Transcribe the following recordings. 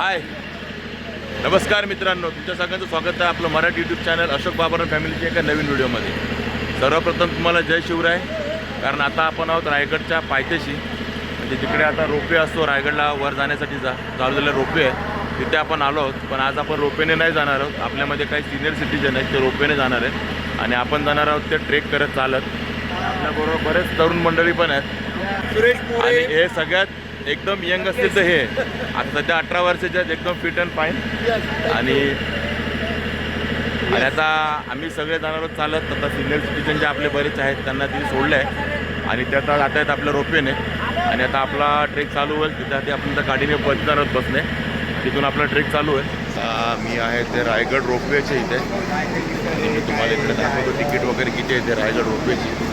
हाय. नमस्कार मित्रांनो तुमच्या सगळ्यांचं स्वागत आहे आपलं मराठी यूट्यूब चॅनल अशोक बाबर फॅमिलीच्या एका नवीन व्हिडिओमध्ये. सर्वप्रथम तुम्हाला जय शिवराय. कारण आता आपण आहोत रायगडच्या पायथ्याशी. म्हणजे तिकडे आता रोपवे असतो रायगडला वर जाण्यासाठी जा चालू झालेला रोपवे आहे तिथे आपण आलो आहोत. पण आज आपण रोपवेने नाही जाणार आहोत. आपल्यामध्ये काही सिनियर सिटीजन आहेत ते रोपवेने जाणार आहेत. आणि आपण जाणार आहोत ते ट्रेक करत चालत. आपल्याबरोबर बरेच तरुण मंडळी पण आहेत. सुरेश आणि हे सगळ्यात एकदम यंग असतील तर हे. आता सध्या अठरा वर्षाचे आहेत एकदम फिट अँड फाईन आणि आणि आता आम्ही सगळे जाणार चालत. आता सिनियर सिटीजन जे आपले बरेच आहेत त्यांना तिथे सोडलं आहे आणि ते आता जात आहेत आपल्या रोपवेने. आणि आता आपला ट्रेक चालू होईल. तिथे आधी आपण त्या गाडीने बस जाणार आहोत बसने तिथून आपला ट्रेक चालू आहे मी आहे ते रायगड रोपवेचे इथे. आणि मी तुम्हाला इकडे दाखवतो. तिकीट वगैरे किती आहे ते रायगड रोपवेची.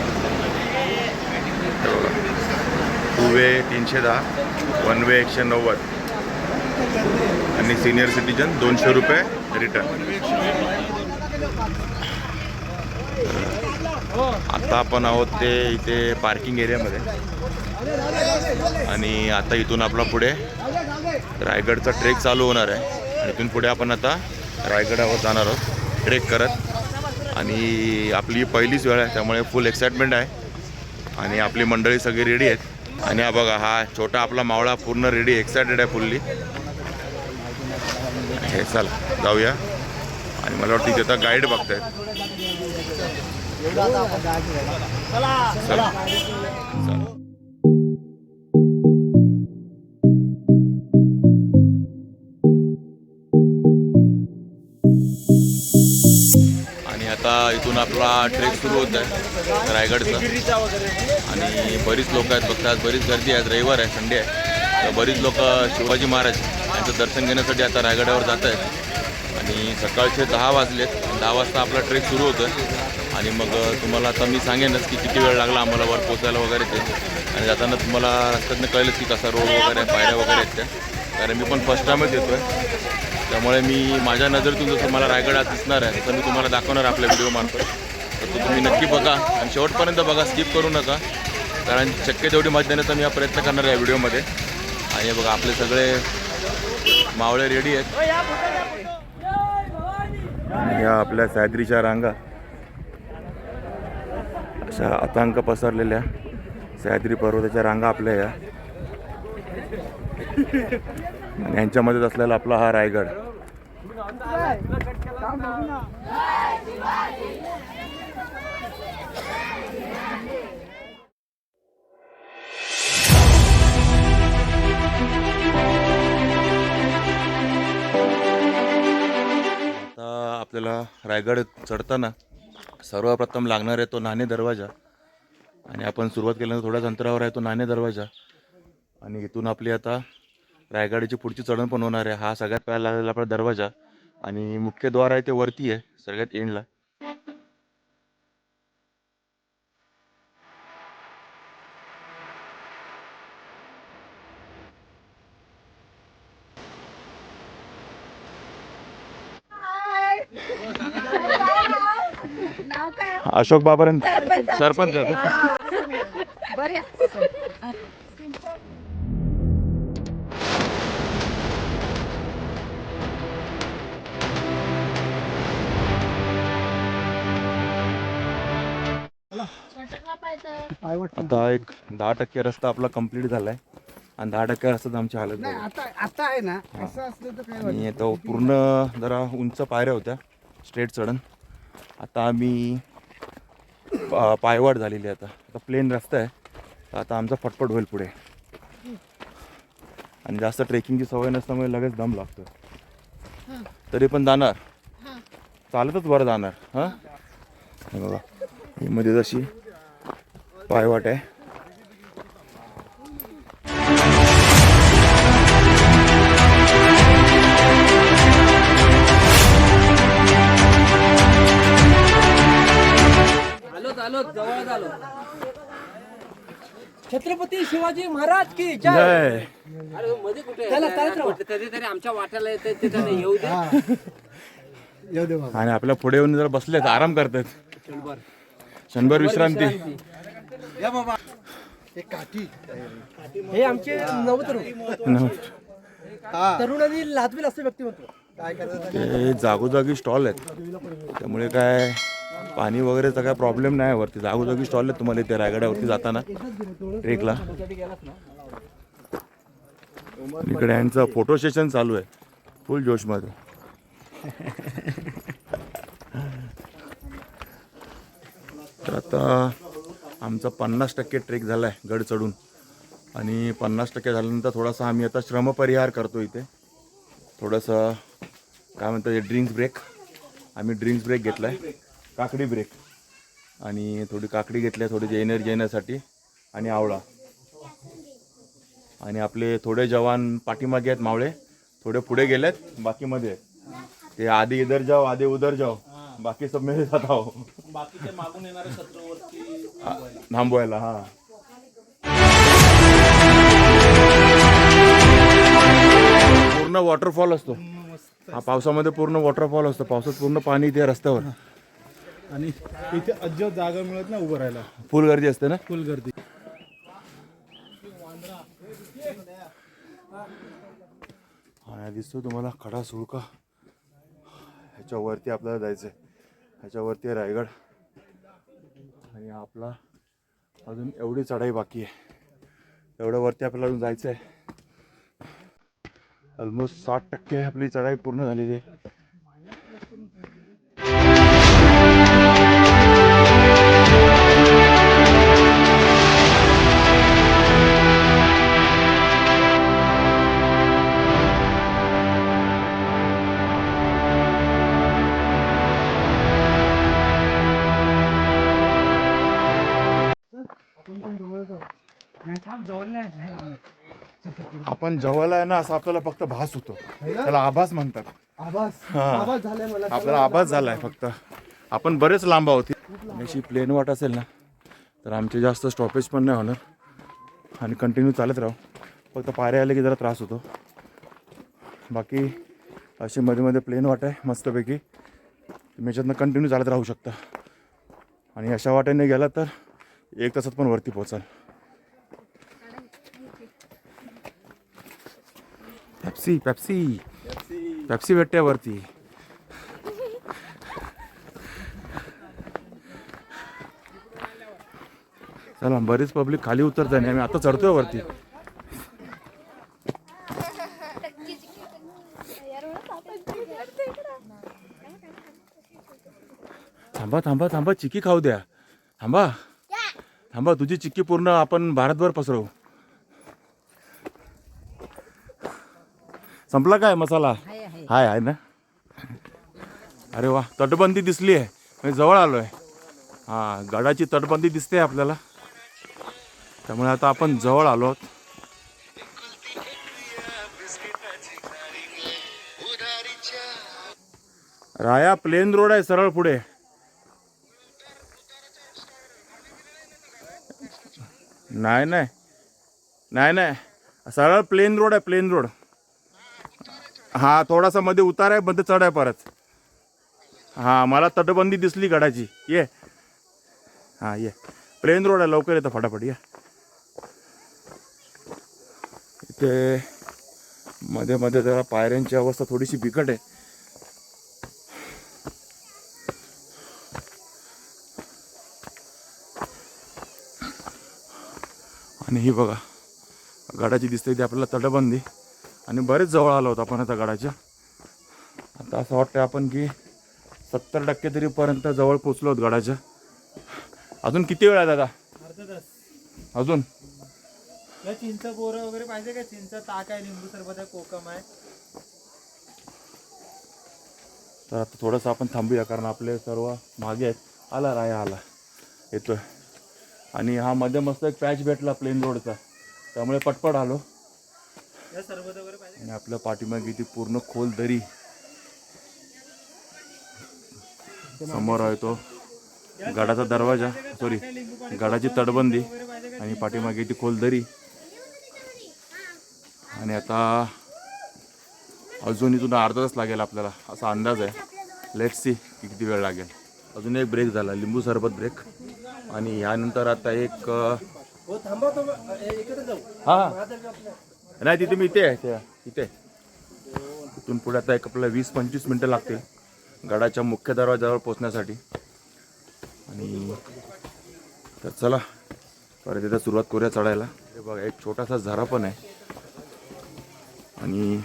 टू वे तीनशे दहा वन वे एकशे नव्वद. आणि सिनियर सिटीजन दोनशे रुपये रिटर्न आता आपण आहोत ते इथे पार्किंग एरियामध्ये आणि आता इथून आपला पुढे रायगडचा ट्रेक चालू होणार आहे. आणि इथून पुढे आपण आता रायगडावर जाणार आहोत ट्रेक करत. आणि आपली पहिलीच वेळ आहे त्यामुळे फुल एक्साइटमेंट आहे. आणि आपली मंडळी सगळी रेडी आहेत. आणि हा बघा हा छोटा आपला मावळा पूर्ण रेडी एक्सायटेड आहे फुल्ली हे चला जाऊया. आणि मला वाटतं तिथे आता गाईड बघतायत. चला. चला आणि आता इथून आपला ट्रेक सुरू होत आहे रायगडचा. आणि बरीच लोक आहेत बघतात बरीच गर्दी आहे रविवार आहे संडे आहे. तर बरीच लोक शिवाजी महाराज यांचं दर्शन घेण्यासाठी आता रायगडावर जात आहेत. आणि सकाळचे दहा वाजलेत दहा वाजता आपला ट्रेक सुरू होतो आहे आणि मग तुम्हाला आता मी सांगेनच की किती वेळ लागला आम्हाला वर पोचायला वगैरे ते. आणि जाताना तुम्हाला रस्त्यातनं कळेलच की कसा रोड वगैरे आहे पायऱ्या वगैरे आहेत त्या. कारण मी पण फर्स्ट टाईमच येतो आहे त्यामुळे मी माझ्या नजरेतून जसं मला रायगडात दिसणार आहे तसं मी तुम्हाला दाखवणार आपल्या आपल्या व्हिडिओमार्फत तर तो तुम्ही नक्की बघा आणि शेवटपर्यंत बघा स्किप करू नका. कारण शक्य तेवढी मत देण्याचा मी हा प्रयत्न करणार आहे या व्हिडिओमध्ये. आणि हे बघा आपले सगळे मावळे रेडी आहेत. आणि या आपल्या सह्याद्रीच्या रांगा. अशा आतांक पसरलेल्या सह्याद्री पर्वताच्या रांगा आपल्या या. आणि यांच्यामध्येच असलेला आपला हा रायगड. आपल्याला रायगड चढताना सर्वप्रथम लागणार आहे तो नाणे दरवाजा. आणि आपण सुरुवात केल्यानंतर थोड्याच अंतरावर आहे तो नाणे दरवाजा. आणि इथून आपली आता रायगडाची पुढची चढण पण होणार आहे. हा सगळ्यात पहिला लागलेला आपला दरवाजा. आणि मुख्य द्वार आहे ते वरती आहे सगळ्यात एंडला अशोक बाबारन सरपंच आता एक दहा टक्के रस्ता आपला कंप्लीट झालाय. आणि दहा टक्के रस्ता आमची हालत नाही. आता आता आहे ना असं असलं तर काय आणि तो पूर्ण जरा उंच पायऱ्या होत्या स्ट्रेट चढण. आता आम्ही पा- पायवाट झालेली आहे आता. आता प्लेन रस्ता आहे. आता आमचा फटफट होईल पुढे. आणि जास्त ट्रेकिंगची सवय नसल्यामुळे लगेच दम लागतो तरी पण जाणार. चालतच बरं जाणार हां? बघा मध्ये जशी पायवाट आहे. छत्रपती शिवाजी महाराज की जय. अरे मध्ये कुठे कधीतरी आमच्या वाट्याला येते तिथे येऊ दे. येऊ दे बाबा. आणि आपल्या पुढे येऊन जरा बसलेत आराम करतात. क्षणभर विश्रांती. या बाबा. एक काठी. हे आमचे तरुणांनी लाजवेल असं व्यक्तिमत्व. काय करायचं ते जागोजागी स्टॉल आहेत. त्यामुळे काय पाणी वगैरेचा काय प्रॉब्लेम नाही वरती. जागोजागी स्टॉल आहेत तुम्हाला इथे रायगडावरती जाताना. ट्रेकला. इकडे यांचं फोटो सेशन चालू आहे. फुल जोशमध्ये. तर आता आमचा पन्नास टक्के ट्रेक झाला आहे गड चढून. आणि पन्नास टक्के झाल्यानंतर थोडासा आम्ही आता श्रमपरिहार करतो इथे. थोडंसं काय म्हणतात ड्रिंक्स ब्रेक आम्ही ड्रिंक्स ब्रेक घेतला आहे काकडी ब्रेक आणि थोडी काकडी घेतली आहे थोडी एनर्जी येण्यासाठी. आणि आवळा. आणि आपले थोडे जवान पाठीमागे आहेत मावळे. थोडे पुढे गेलेत बाकीमध्ये ते आधी इधर जाओ आधी उधर जाओ. बाकी सब मेरे साथ आओ. थांबवायला हा. पूर्ण वॉटरफॉल असतो. हा पावसामध्ये पूर्ण वॉटरफॉल असतो. पावसात पूर्ण पाणी इथे रस्त्यावर. आणि इथे अजिबात जागा मिळत नाही उभं राहायला. फुल गर्दी असते ना? फुल गर्दी. हा दिसतो तुम्हाला खडा सुळका. ह्याच्यावरती आपल्याला जायचं आहे ह्याच्यावरती आहे रायगड. आणि आपला अजून एवढी चढाई बाकी आहे. एवढ्या वरती आपल्याला अजून जायचं आहे ऑलमोस्ट साठ टक्के आपली चढाई पूर्ण झालेली आहे. आपण जवळ आहे ना असं आपल्याला फक्त भास होतो. त्याला आभास म्हणतात. हा. झालाय मला. आपल्याला आभास झालाय फक्त. आपण बरेच लांब आहोत. अशी प्लेन वाट असेल ना तर आमचे जास्त स्टॉपेज पण नाही होणार. आणि कंटिन्यू चालत राहू. फक्त पायऱ्या आले की जरा त्रास होतो. बाकी अशी मध्ये मध्ये प्लेन वाट आहे मस्तपैकी. तुम्ही याच्यातनं कंटिन्यू चालत राहू शकता. आणि अशा वाटेने गेला तर एक तासात पण वरती पोचाल पेप्सी पेप्सी पेप्सी भेटते वरती चला बरीच पब्लिक खाली उतरत नाही आम्ही आता चढतोय वरती. थांबा थांबा थांबा चिक्की खाऊ द्या. थांबा. थांबा तुझी चिक्की पूर्ण आपण भारतभर पसरवू. संपला काय मसाला? हाय आहे ना? अरे वा तटबंदी दिसली आहे. मी जवळ आलो आहे हां गडाची तटबंदी दिसते आपल्याला. त्यामुळे आता आपण जवळ आलो आहोत. राया प्लेन रोड आहे सरळ पुढे. नाही नाही. नाही नाही. सरळ प्लेन रोड आहे प्लेन रोड. हा थोडासा मध्ये उतार आहे मध्ये चढ आहे परत. हा मला तटबंदी दिसली गडाची. ये. हा ये. प्लेन रोड आहे लवकर येतं फटाफट या. इथे मध्ये मध्ये जरा पायऱ्यांची अवस्था थोडीशी बिकट आहे. आणि ही बघा गडाची दिसते ती आपल्याला तटबंदी. आणि बरेच जवळ आलो होतो आपण आता गडाच्या. आता असं वाटतं आपण की सत्तर टक्के तरी पर्यंत जवळ पोचलो आहोत गडाच्या. अजून किती वेळ आहे दादा? अजून? चिंच बोरं वगैरे पाहिजे का? चिंच ताक आहे लिंबू सरबत आहे कोकम आहे. तर आता थोडंसं आपण थांबूया कारण आपले सर्व मागे आहेत. आला राया आला. येतोय. आणि हा मध्ये मस्त एक पॅच भेटला प्लेन रोडचा. त्यामुळे पटपट आलो या सरबत वगैरे पाहिजे आणि आपल्या पाठीमागे ती पूर्ण खोल दरी. समोर आहे तो गडाचा दरवाजा. सॉरी गडाची तटबंदी आणि पाठीमागे ती खोल दरी. आणि आता अजून इथून अर्धा तास लागेल आपल्याला. असा अंदाज आहे. लेट सी किती वेळ लागेल. अजून एक ब्रेक झाला लिंबू सरबत ब्रेक आणि यानंतर आता एक अ, हो नाही तिथे मी इथे आहे त्या- इथे तिथून पुढे आता एक आपल्याला वीस पंचवीस मिनटं लागतील गडाच्या मुख्य दरवाजावर पोचण्यासाठी आणि तर चला परत इथं सुरुवात करूया चढायला. हे बघा एक छोटासा झरा पण आहे. आणि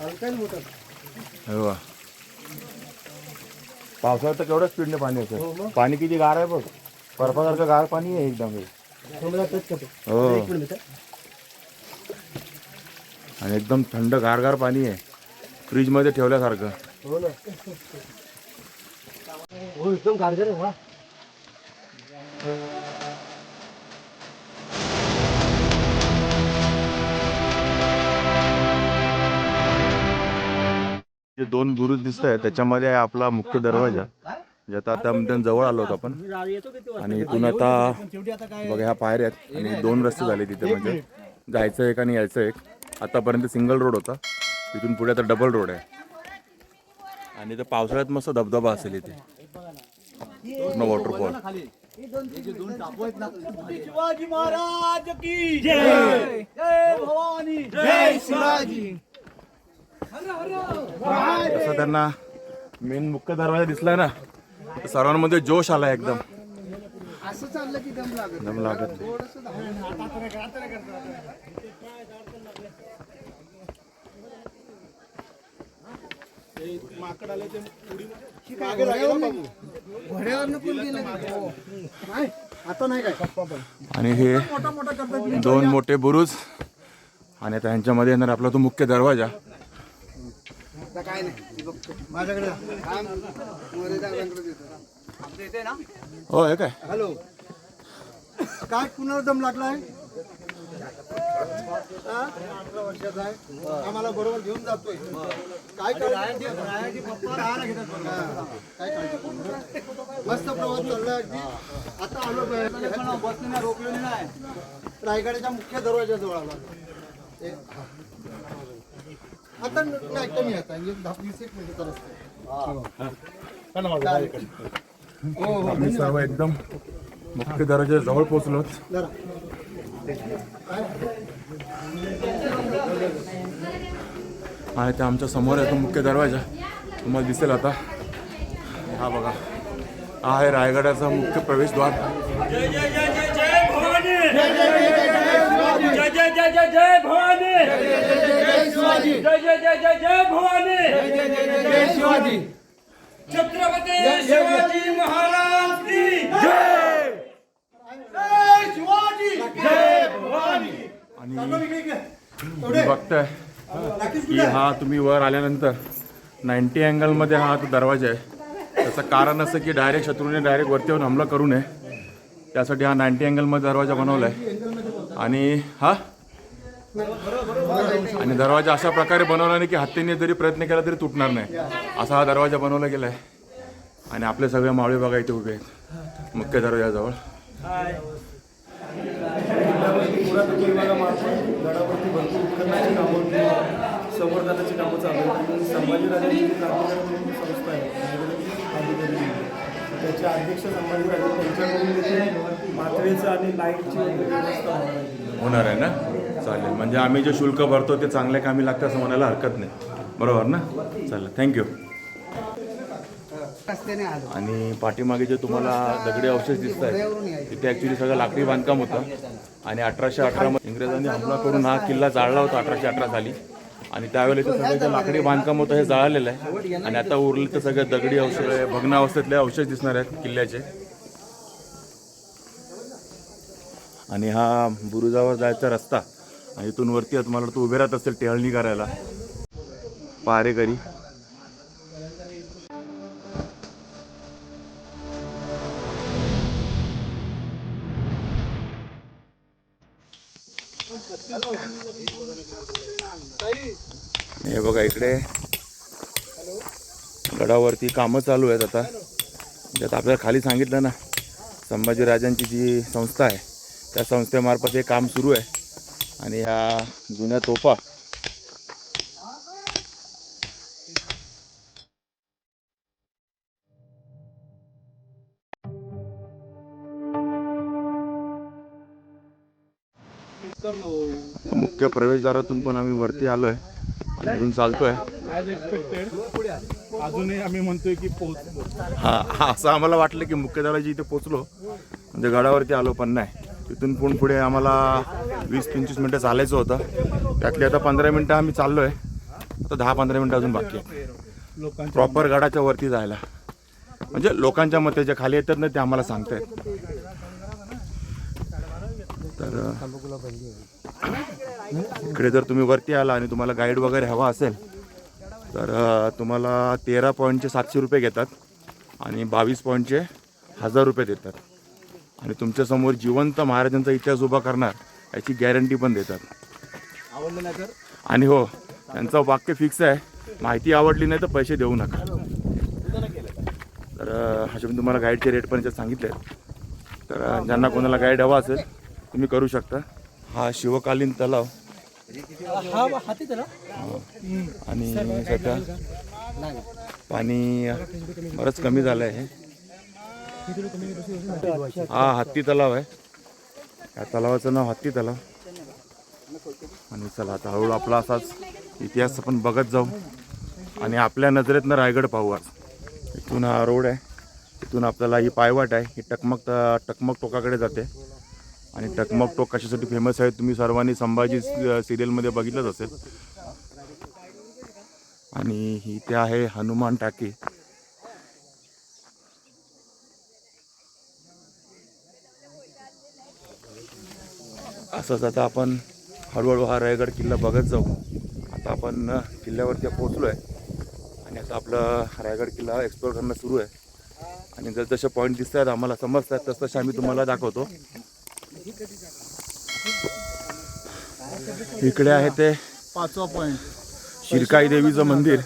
हलका पावसाळ्यात तर केवढ्या स्पीडने पाणी येतं. पाणी किती गार आहे बघ. बर्फासारखं गार पाणी आहे एकदम. हे. तो मला टच करतो. हो. एक मिनिट हा. आणि एकदम थंड गारगार पाणी आहे. फ्रीजमध्ये ठेवल्यासारखं. हो ना. हो एकदम गारगर आहे वा. दोन बुरुज दिसत आहेत त्याच्यामध्ये आहे आपला मुख्य दरवाजा. ज्यात आता आपण जवळ आलो होतो आपण. आणि इथून आता बघा ह्या पायऱ्या आहेत. आणि दोन रस्ते झाले तिथे म्हणजे. जायचं एक आणि यायचं एक. आतापर्यंत सिंगल रोड होता. इथून पुढे आता डबल रोड आहे. आणि इथं पावसाळ्यात मस्त धबधबा असेल इथे. पूर्ण वॉटरफॉल शिवाजी महाराज की जय. जय भवानी. जय शिवाजी. तसं त्यांना मेन मुख्य दरवाजा दिसला ना सर्वांमध्ये जोश आला एकदम. असं चाललं की दम लागत दम लागत कोण गेलं आता नाही. काय आणि हे दोन मोठे बुरुज आणि त्यांच्यामध्ये ह्यांच्यामध्ये येणार आपला तो मुख्य दरवाजा. आता काय नाही बघतो. माझ्याकडे थांब. मध्ये दादांकडे देतो. हो हे काय? हॅलो. काय कुणाला दम लागलाय हा? अठरा वर्षाचा आहे. आम्हाला बरोबर घेऊन जातोय. काय काळजी हा, काय काळजी करू नका. मस्त प्रवास चाललाय अगदी. आता आलो बसने रोखलेली नाही रायगडाच्या मुख्य दरवाजाजवळ आलो. ते- आता नाही कमी आता एक दहा वीस एक मिनिटं हो हो आम्ही सर्व एकदम मुख्य दरवाजा जवळ पोहोचलो जरा आणि ते आमच्यासमोर आहे तो मुख्य दरवाजा तुम्हाला दिसेल आता हा बघा हा आहे रायगडाचा मुख्य प्रवेशद्वार जय जय जय जय जय भवानी जय जय जय जय जय भवानी जय जय जय जय जय भवानी. जय शिवाजी. छत्रपती शिवाजी महाराज की जय. जय शिवाजी. जय भवानी. आणि बघताय. की हा तुम्ही वर आल्यानंतर नाईन्टी अँगलमध्ये हा तो दरवाजा आहे. त्याचं कारण असं की डायरेक्ट शत्रूने डायरेक्ट वरती येऊन हमला करू नये. त्यासाठी हा नाईन्टी अँगलमध्ये दरवाजा बनवला आहे आणि हा? आणि दरवाजा अशा प्रकारे बनवला नाही की हत्तीने जरी प्रयत्न केला तरी तुटणार नाही. असा हा दरवाजा बनवला गेला आहे आणि आपले सगळे मावळे बघा इथे उभे आहेत. मुख्य दरवाजाजवळ. संवर्धनाची कामं चालू आहेत संभाजीराजांची संस्था आहे. त्याचे अध्यक्ष त्यांच्याकडून मात्रेचं आणि लाईटची होणार आहे ना? चालेल. म्हणजे आम्ही जे शुल्क भरतो ते चांगल्या कामी लागतं असं म्हणायला हरकत नाही. बरोबर ना? चालेल. थँक्यू आणि पाठीमागे जे तुम्हाला दगडी अवशेष दिसत आहेत तिथे ॲक्च्युली सगळं लाकडी बांधकाम होतं. आणि अठराशे अठरामध्ये इंग्रजांनी हमला करून हा किल्ला जाळला होता अठराशे अठरा साली. आणि त्यावेळेला सगळं जे लाकडी बांधकाम होतं हे जाळलेलं आहे. आणि आता उरले तर सगळे दगडी अवशेष भग्न अवस्थेतले अवशेष दिसणार आहेत किल्ल्याचे. आणि हा बुरुजावर जायचा रस्ता आणि इथून वरती मला तर उभे राहत असेल टेहळणी करायला. पारेकरी हे बघा इकडे. गडावरती कामं चालू आहेत आता. ज्यात आपल्याला खाली सांगितलं ना संभाजीराजांची जी संस्था आहे त्या संस्थेमार्फत हे काम सुरू आहे. आणि ह्या जुन्या तोफा. मुख्य प्रवेशद्वारातून पण आम्ही वरती आलोय. अजून चालतोय. अजूनही आम्ही म्हणतोय की हा असं आम्हाला वाटलं की मुख्यद्वाराची इथे पोचलो म्हणजे गडावरती आलो पण नाही. तिथून पण पुढे आम्हाला वीस पंचवीस मिनटं चालायचं होतं. त्यातली आता पंधरा मिनटं आम्ही चाललोय. आता दहा पंधरा मिनटं अजून बाकी आहे. प्रॉपर गडाच्या वरती जायला. म्हणजे लोकांच्या मते जे खाली येतात ना ते आम्हाला सांगतायत. तर इकडे जर तुम्ही वरती आला आणि तुम्हाला गाईड वगैरे हवा असेल तर तुम्हाला तेरा पॉईंटचे सातशे रुपये घेतात आणि बावीस पॉईंटचे हजार रुपये देतात. आणि तुमच्यासमोर जिवंत महाराजांचा इतिहास उभा करणार याची गॅरंटी पण देतात. आणि हो त्यांचं वाक्य फिक्स आहे. माहिती आवडली नाही तर पैसे देऊ नका. तर अ, असे मी तुम्हाला गाईडचे रेट पण याच्यात सांगितले तर ज्यांना कोणाला गाईड हवा असेल तुम्ही करू शकता. हा शिवकालीन तलाव. आणि सध्या पाणी बरंच कमी झालं आहे. हा हत्ती तलाव आहे. या तलावाचं नाव हत्ती तलाव. आणि चला आता हळूहळू आपला असाच इतिहास आपण बघत जाऊ. आणि आपल्या नजरेतनं रायगड पाहू आज. इथून हा रोड आहे. इथून आपल्याला ही पायवाट आहे. ही टकमक टकमक टोकाकडे जाते. आणि टकमक टोक कशासाठी फेमस आहे तुम्ही सर्वांनी संभाजी सिरियलमध्ये बघितलंच असेल. आणि ही आहे हनुमान टाकी. असंच आता आपण हळूहळू हा रायगड किल्ला बघत जाऊ. आता आपण किल्ल्यावरती पोहोचलो आहे आणि आता आपला रायगड किल्ला एक्सप्लोर करणं सुरू आहे. आणि जर जसे पॉईंट दिसत आहेत आम्हाला समजतात तस तसे आम्ही तुम्हाला दाखवतो. इकडे आहे ते पाचवा पॉईंट शिरकाई देवीचं मंदिर.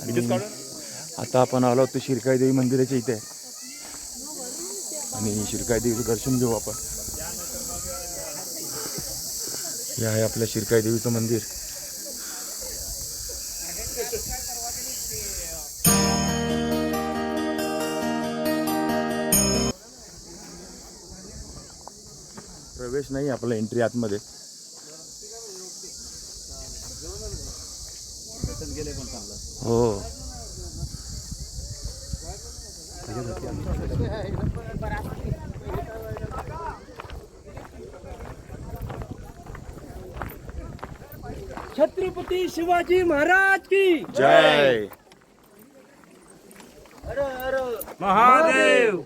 आणि आता आपण आलो होतो शिरकाई देवी मंदिराच्या इथे. आणि शिरकाई देवीचं दर्शन घेऊ आपण. हे आहे आपल्या शिरकाई देवीचं मंदिर. प्रवेश नाही आपला एंट्री आतमध्ये. हो छत्रपती शिवाजी महाराज की। जय। महादेव।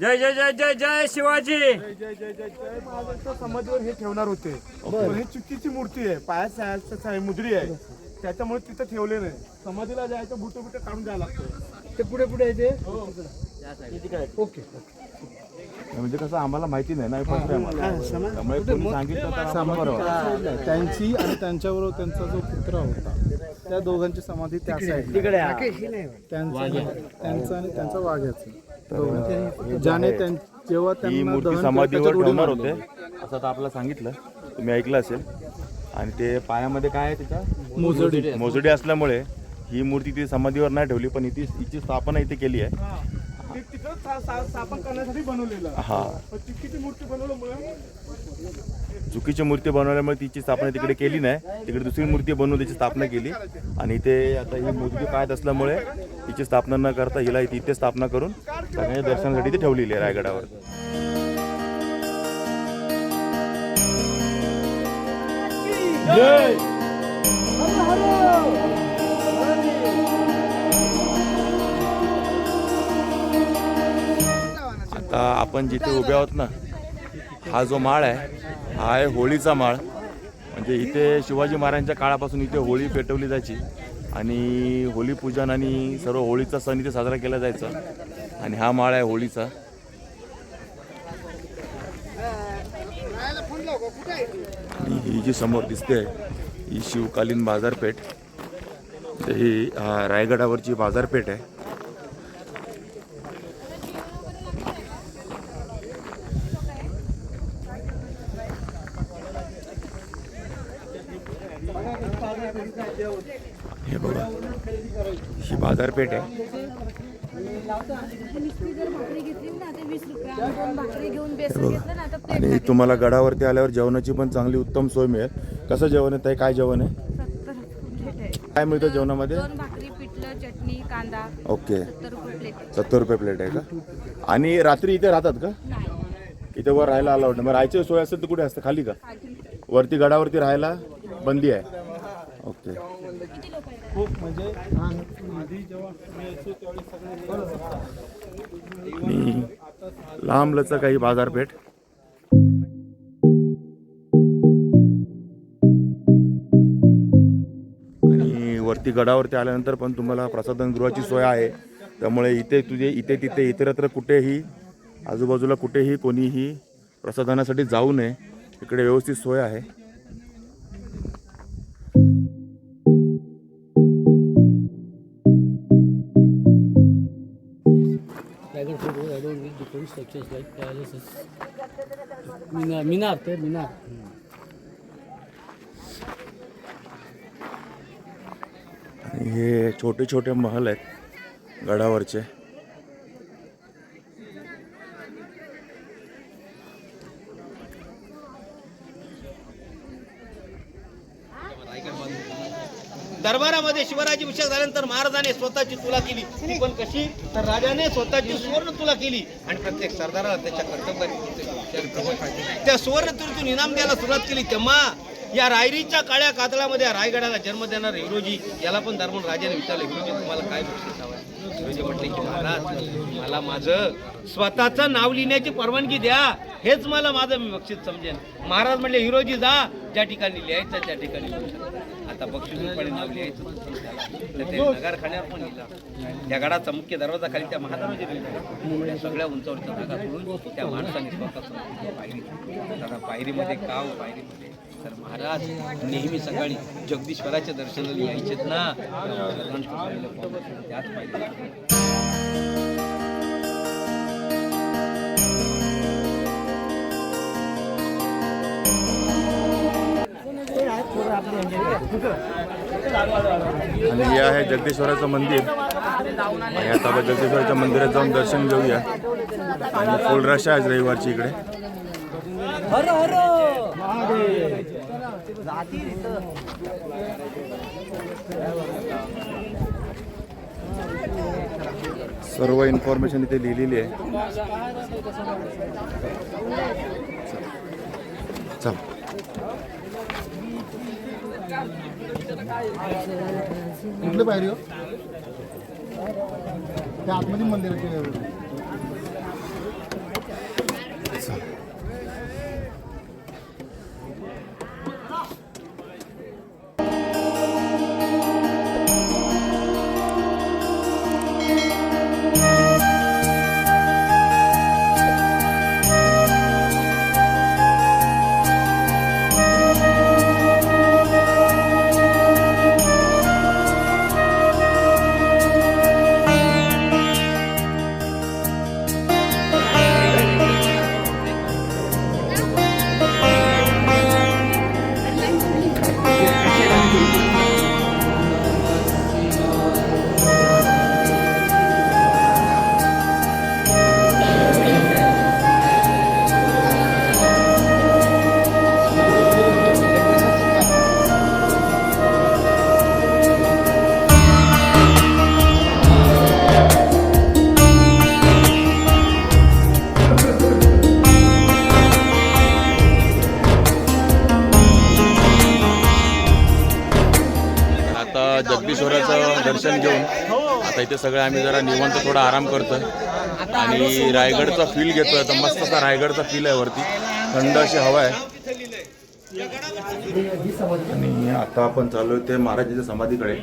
जय जय जय जय जय शिवाजी। जय जय जय जय जय महाराजांच्या समाधीवर हे ठेवणार होते. पण ही चुकीची मूर्ती आहे. पायात सायाचं साय- मुद्री आहे. त्याच्यामुळे तिथं ठेवले नाही समाधीला जायचं बुटे बुटे काढून जायला लागतं. ते पुढे पुढे येते ओके. म्हणजे कसं आम्हाला माहिती नाही ना हे first time आहे. त्यामुळे कोणी सांगितलं तर आम्हाला बरं वाटतं. त्यांची आणि त्यांच्याबरोबर त्यांचा जो पुत्र होता त्या दोघांची समाधी त्या त्यांचा त्यांचा आणि त्यांचा वाघ्याचा ज्याने त्यां- जेव्हा ही त्यांना मूर्ती दहन समाधीवर ठेवणार. होते. असं आता आपल्याला सांगितलं. तुम्ही ऐकलं असेल. आणि ते पायामध्ये काय आहे तिथं? मोजडी. मोजडी असल्यामुळे ही मूर्ती ती समाधीवर नाही ठेवली पण इथे हिची स्थापना इथे केली आहे. ते तिकडं सा- सा- स्थापन करण्यासाठी बनवलेलं. आहे. हा. पण मूर्ती बनवल्यामुळे चुकीची मूर्ती बनवल्यामुळे तिची स्थापना तिकडे केली नाही. तिकडे दुसरी मूर्ती बनवून त्याची स्थापना केली. आणि इथे आता ही मूर्ती पाहत असल्यामुळे तिची स्थापना न करता हिला इथे इथे स्थापना करून सगळ्यांच्या दर्शनासाठी ती ठेवलेली आहे रायगडावर. आता आपण जिथे उभे आहोत ना हा जो माळ आहे हा आहे होळीचा माळ. म्हणजे इथे शिवाजी महाराजांच्या काळापासून इथे होळी पेटवली जायची आणि होळी पूजन आणि सर्व होळीचा सण इथे साजरा केला जायचा. आणि हा माळ आहे होळीचा. आणि ही जी समोर दिसते ही शिवकालीन बाजारपेठ तर ही रायगडावरची बाजारपेठ आहे हे बघा ही बाजारपेठ आहे नुसती जर भाकरी घेतली ना तर वीस रुपये आम्ही दोन भाकरी घेऊन बेसन घेतलं ना तर प्लेट आणि तुम्हाला गडावरती आल्यावर जेवणाची पण चांगली उत्तम सोय मिळेल. कसं जेवण आहे ताई? काय जेवण आहे? आहे काय मिळतं जेवणामध्ये? दोन भाकरी पिठलं चटणी कांदा. ओके. सत्तर रुपये प्लेट. आहे. सत्तर रुपये प्लेट आहे का? आणि रात्री इथे राहतात का? नाही. इथे वर राहायला अलाउड नाही. मग राहायची सोय असेल तर कुठे असतं? खाली का? खाली. वरती गडावरती राहायला बंदी आहे. ओके. आणि लांबलचा काही बाजारपेठ. आणि वरती गडावरती आल्यानंतर पण तुम्हाला प्रसाधनगृहाची सोय आहे. त्यामुळे इथे तुझे इथे तिथे इतरत्र कुठेही आजूबाजूला कुठेही कोणीही प्रसाधनासाठी जाऊ नये. इकडे व्यवस्थित सोय आहे. Don't read different structures like palaces. Minar, minar, ते minar. आणि हे छोटे छोटे महल आहेत गडावरचे दरबारामध्ये शिवराजी शिवराज्याभिषेक झाल्यानंतर महाराजाने स्वतःची तुला केली. ती पण कशी? तर राजाने स्वतःची सुवर्ण तुला केली. आणि प्रत्येक सरदाराला त्याच्या कर्तव्याने त्या सुवर्ण तुरीतून इनाम द्यायला सुरुवात केली. तेव्हा या रायरीच्या काळ्या कातळामध्ये रायगडाला जन्म देणार हिरोजी याला पण दरम्यान राजाने विचारलं हिरोजी तुम्हाला काय बक्षीस हवं हिरोजी म्हटले की महाराज मला माझं स्वतःचं नाव लिहिण्याची परवानगी द्या. हेच मला माझं मी बक्षीस समजेन. महाराज म्हणले हिरोजी जा. ज्या ठिकाणी लिहायचं त्या ठिकाणी आता बक्षीस रुपयाने नाव लिहायचं तर ते नगारखान्यावर पण लिहिलं त्या गडाचा मुख्य दरवाजा खाली त्या महाराजांनी लिहिलं त्या सगळ्या उंचावरच्या जागा सोडून त्या माणसाने स्वतः पायरी आता पायरीमध्ये काव पायरीमध्ये तर महाराज नेहमी सकाळी जगदीश्वराच्या दर्शनाला यायचेत ना. त्याच पायरी आणि हे आहे जगदीश्वराचं मंदिर. आणि आता आपण जगदीश्वराच्या मंदिरात जाऊन दर्शन घेऊया. आणि फुल रश आहे आज रविवारची इकडे. सर्व इन्फॉर्मेशन इथे लिहिलेली आहे. चल. कुठले पायरी हो त्या आतमध्ये मंदिराचे आता इथे सगळे आम्ही जरा निवांत थोडा आराम करतो आणि रायगडचा फील घेतोय आहे मस्त असा रायगडचा फील आहे वरती. थंड अशी हवा आहे. आणि आता आपण चालू ते महाराजांच्या समाधीकडे.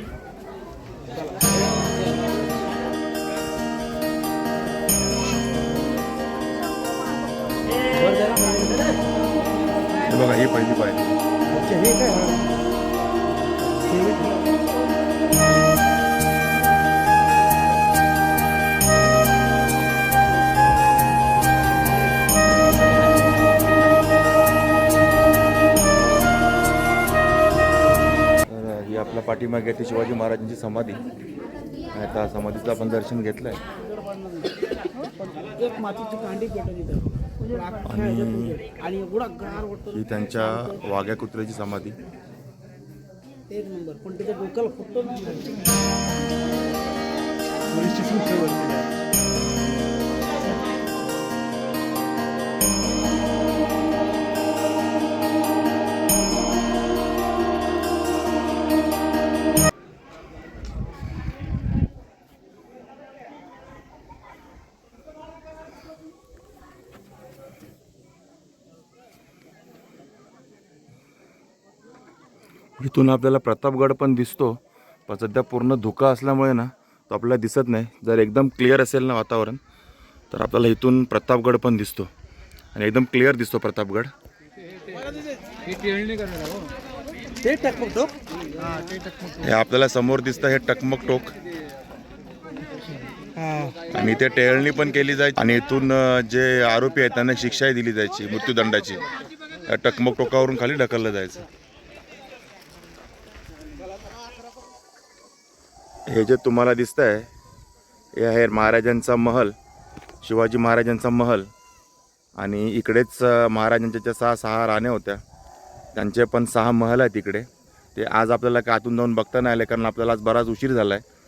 हे बघा ही पहिली पाहिजे आपल्या पाठीमागे ती शिवाजी महाराजांची समाधी. आता समाधीचं आपण दर्शन अख्ख्या ह्याच्यात आणि ही त्यांच्या वाघ्या कुत्र्याची समाधी. एक नंबर. पण त्याच्या डोक्याला फुटतो इथून आपल्याला प्रतापगड पण दिसतो पण सध्या पूर्ण धुका असल्यामुळे ना तो आपल्याला दिसत नाही. जर एकदम क्लिअर असेल ना वातावरण तर आपल्याला इथून प्रतापगड पण दिसतो. आणि एकदम क्लिअर दिसतो प्रतापगड. टाकतो हे. आपल्याला समोर दिसतं हे टकमक टोक. आणि इथे टेळणी पण केली जायची. आणि इथून जे आरोपी आहेत त्यांना शिक्षाही दिली जायची मृत्यूदंडाची. टकमक टोकावरून खाली ढकललं जायचं. हे जे तुम्हाला दिसतं आहे हे आहे महाराजांचा महल शिवाजी महाराजांचा महल. आणि इकडेच महाराजांच्या ज्या सहा सहा राण्या होत्या त्यांचे पण सहा महल आहेत इकडे. ते आज आपल्याला का आतून जाऊन बघता नाही आले कारण आपल्याला आज बराच उशीर झाला आहे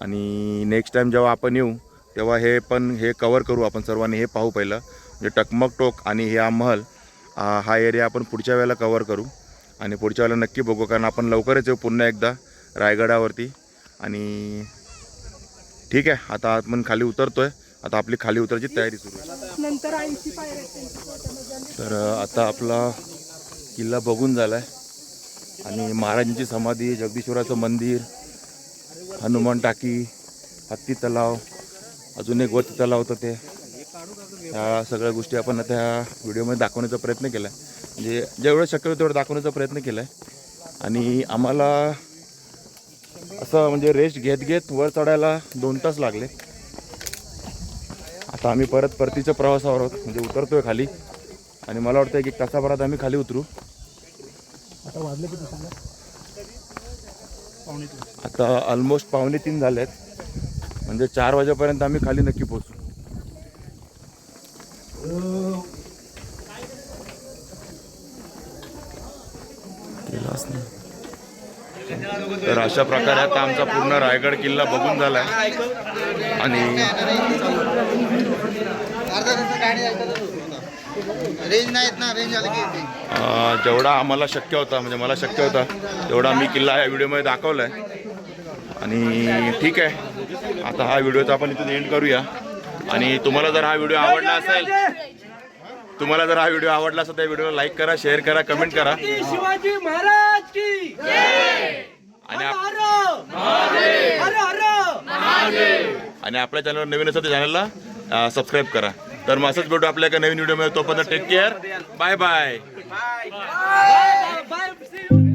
आणि नेक्स्ट टाईम जेव्हा आपण येऊ तेव्हा हे पण हे कवर करू आपण सर्वांनी हे पाहू पहिलं. म्हणजे टकमक टोक आणि हे हा महल हा हा एरिया आपण पुढच्या वेळेला कवर करू. आणि पुढच्या वेळेला नक्की बघू कारण आपण लवकरच येऊ पुन्हा एकदा रायगडावरती. आणि ठीक आहे आता आपण खाली उतरतोय. आता आपली खाली उतरायची तयारी सुरू आहे. नंतर ऐंशी तर आता आपला किल्ला बघून झाला आहे आणि महाराजांची समाधी जगदीश्वराचं मंदिर हनुमान टाकी हत्ती तलाव अजून एक वरती तलाव होतं ते. ह्या सगळ्या गोष्टी आपण आता ह्या व्हिडिओमध्ये दाखवण्याचा प्रयत्न केला आहे म्हणजे जेवढं शक्य होतं तेवढं दाखवण्याचा प्रयत्न केला आहे आणि आम्हाला असं म्हणजे रेस्ट घेत घेत वर चढायला दोन तास लागले. आता आम्ही परत परतीच्या प्रवासावर आहोत. म्हणजे उतरतोय खाली. आणि मला वाटतं एक तासाभरात आम्ही खाली उतरू. आता वाजले किती सांगा आता ऑलमोस्ट पावणे तीन झाले आहेत म्हणजे चार वाजेपर्यंत आम्ही खाली नक्की पोहोचू. नाही. तर अशा प्रकारे आता आमचा पूर्ण रायगड किल्ला बघून झालाय. आणि जेवढा आम्हाला शक्य होता म्हणजे मला शक्य होता तेवढा मी किल्ला या व्हिडिओमध्ये दाखवला आहे आणि ठीक आहे. आता हा व्हिडिओचा आपण इथून एंड करूया. आणि तुम्हाला जर हा व्हिडिओ आवडला असेल तुम्हाला जर हा व्हिडिओ आवडला असेल तर व्हिडिओला लाईक करा शेअर करा कमेंट करा. शिवाजी महाराज! की आणि आपल्या चॅनलवर नवीन असेल तर चॅनलला सबस्क्राईब करा तर मग असंच भेटू आपल्या एका नवीन व्हिडिओमध्ये तोपर्यंत take care bye bye bye bye